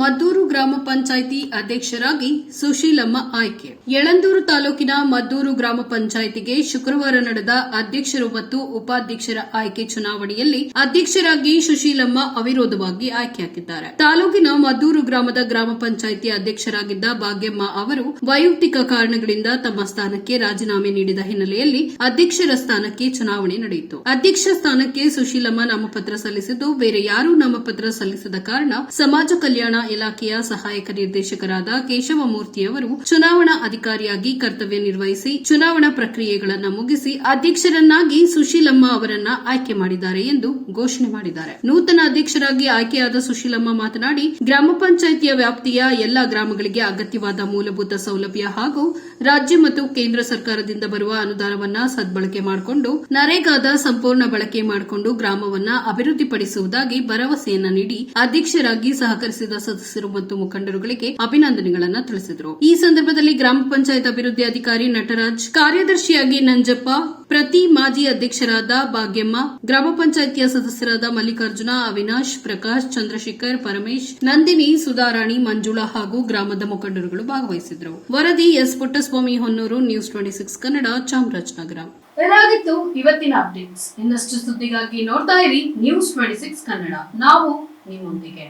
ಮದ್ದೂರು ಗ್ರಾಮ ಪಂಚಾಯಿತಿ ಅಧ್ಯಕ್ಷರಾಗಿ ಸುಶೀಲಮ್ಮ ಆಯ್ಕೆ. ಯಳಂದೂರು ತಾಲೂಕಿನ ಮದ್ದೂರು ಗ್ರಾಮ ಪಂಚಾಯಿತಿಗೆ ಶುಕ್ರವಾರ ನಡೆದ ಅಧ್ಯಕ್ಷರು ಮತ್ತು ಉಪಾಧ್ಯಕ್ಷರ ಆಯ್ಕೆ ಚುನಾವಣೆಯಲ್ಲಿ ಅಧ್ಯಕ್ಷರಾಗಿ ಸುಶೀಲಮ್ಮ ಅವಿರೋಧವಾಗಿ ಆಯ್ಕೆಯಾಗಿದ್ದಾರೆ. ತಾಲೂಕಿನ ಮದ್ದೂರು ಗ್ರಾಮದ ಗ್ರಾಮ ಪಂಚಾಯಿತಿ ಅಧ್ಯಕ್ಷರಾಗಿದ್ದ ಭಾಗ್ಯಮ್ಮ ಅವರು ವೈಯಕ್ತಿಕ ಕಾರಣಗಳಿಂದ ತಮ್ಮ ಸ್ಥಾನಕ್ಕೆ ರಾಜೀನಾಮೆ ನೀಡಿದ ಹಿನ್ನೆಲೆಯಲ್ಲಿ ಅಧ್ಯಕ್ಷರ ಸ್ಥಾನಕ್ಕೆ ಚುನಾವಣೆ ನಡೆಯಿತು. ಅಧ್ಯಕ್ಷ ಸ್ಥಾನಕ್ಕೆ ಸುಶೀಲಮ್ಮ ನಾಮಪತ್ರ ಸಲ್ಲಿಸಿದ್ದು, ಬೇರೆ ಯಾರೂ ನಾಮಪತ್ರ ಸಲ್ಲಿಸದ ಕಾರಣ ಸಮಾಜ ಕಲ್ಯಾಣ ಇಲಾಖೆಯ ಸಹಾಯಕ ನಿರ್ದೇಶಕರಾದ ಕೇಶವಮೂರ್ತಿಯವರು ಚುನಾವಣಾ ಅಧಿಕಾರಿಯಾಗಿ ಕರ್ತವ್ಯ ನಿರ್ವಹಿಸಿ ಚುನಾವಣಾ ಪ್ರಕ್ರಿಯೆಗಳನ್ನು ಮುಗಿಸಿ ಅಧ್ಯಕ್ಷರನ್ನಾಗಿ ಸುಶೀಲಮ್ಮ ಅವರನ್ನ ಆಯ್ಕೆ ಮಾಡಿದ್ದಾರೆ ಎಂದು ಘೋಷಣೆ ಮಾಡಿದ್ದಾರೆ. ನೂತನ ಅಧ್ಯಕ್ಷರಾಗಿ ಆಯ್ಕೆಯಾದ ಸುಶೀಲಮ್ಮ ಮಾತನಾಡಿ, ಗ್ರಾಮ ಪಂಚಾಯಿತಿಯ ವ್ಯಾಪ್ತಿಯ ಎಲ್ಲಾ ಗ್ರಾಮಗಳಿಗೆ ಅಗತ್ಯವಾದ ಮೂಲಭೂತ ಸೌಲಭ್ಯ ಹಾಗೂ ರಾಜ್ಯ ಮತ್ತು ಕೇಂದ್ರ ಸರ್ಕಾರದಿಂದ ಬರುವ ಅನುದಾನವನ್ನ ಸದ್ಬಳಕೆ ಮಾಡಿಕೊಂಡು, ನರೇಗಾದ ಸಂಪೂರ್ಣ ಬಳಕೆ ಮಾಡಿಕೊಂಡು ಗ್ರಾಮವನ್ನ ಅಭಿವೃದ್ಧಿಪಡಿಸುವುದಾಗಿ ಭರವಸೆಯನ್ನ ನೀಡಿ ಅಧ್ಯಕ್ಷರಾಗಿ ಸಹಕರಿಸಿದ ಸದಸ್ಯರು ಮತ್ತು ಮುಖಂಡರುಗಳಿಗೆ ಅಭಿನಂದನೆಗಳನ್ನು ತಿಳಿಸಿದರು. ಈ ಸಂದರ್ಭದಲ್ಲಿ ಗ್ರಾಮ ಪಂಚಾಯತ್ ಅಭಿವೃದ್ಧಿ ಅಧಿಕಾರಿ ನಟರಾಜ್, ಕಾರ್ಯದರ್ಶಿಯಾಗಿ ನಂಜಪ್ಪ, ಪ್ರತಿ ಮಾಜಿ ಅಧ್ಯಕ್ಷರಾದ ಭಾಗ್ಯಮ್ಮ, ಗ್ರಾಮ ಪಂಚಾಯತಿಯ ಸದಸ್ಯರಾದ ಮಲ್ಲಿಕಾರ್ಜುನ, ಅವಿನಾಶ್, ಪ್ರಕಾಶ್, ಚಂದ್ರಶೇಖರ್, ಪರಮೇಶ್, ನಂದಿನಿ, ಸುಧಾರಾಣಿ, ಮಂಜುಳಾ ಹಾಗೂ ಗ್ರಾಮದ ಮುಖಂಡರುಗಳು ಭಾಗವಹಿಸಿದ್ರು ವರದಿ S Puttaswamy Honnur, news twenty six Kannada, Chamarajanagar. ಇದಾಗಿತ್ತು ಇವತ್ತಿನ ಅಪ್ಡೇಟ್ಸ್. ಇನ್ನಷ್ಟು ಸುದ್ದಿಗಾಗಿ ನೋಡ್ತಾ ಇರಿ ನ್ಯೂಸ್ ಟ್ವೆಂಟಿ ಸಿಕ್ಸ್ ಕನ್ನಡ. ನಾವು ನಿಮ್ಮೊಂದಿಗೆ.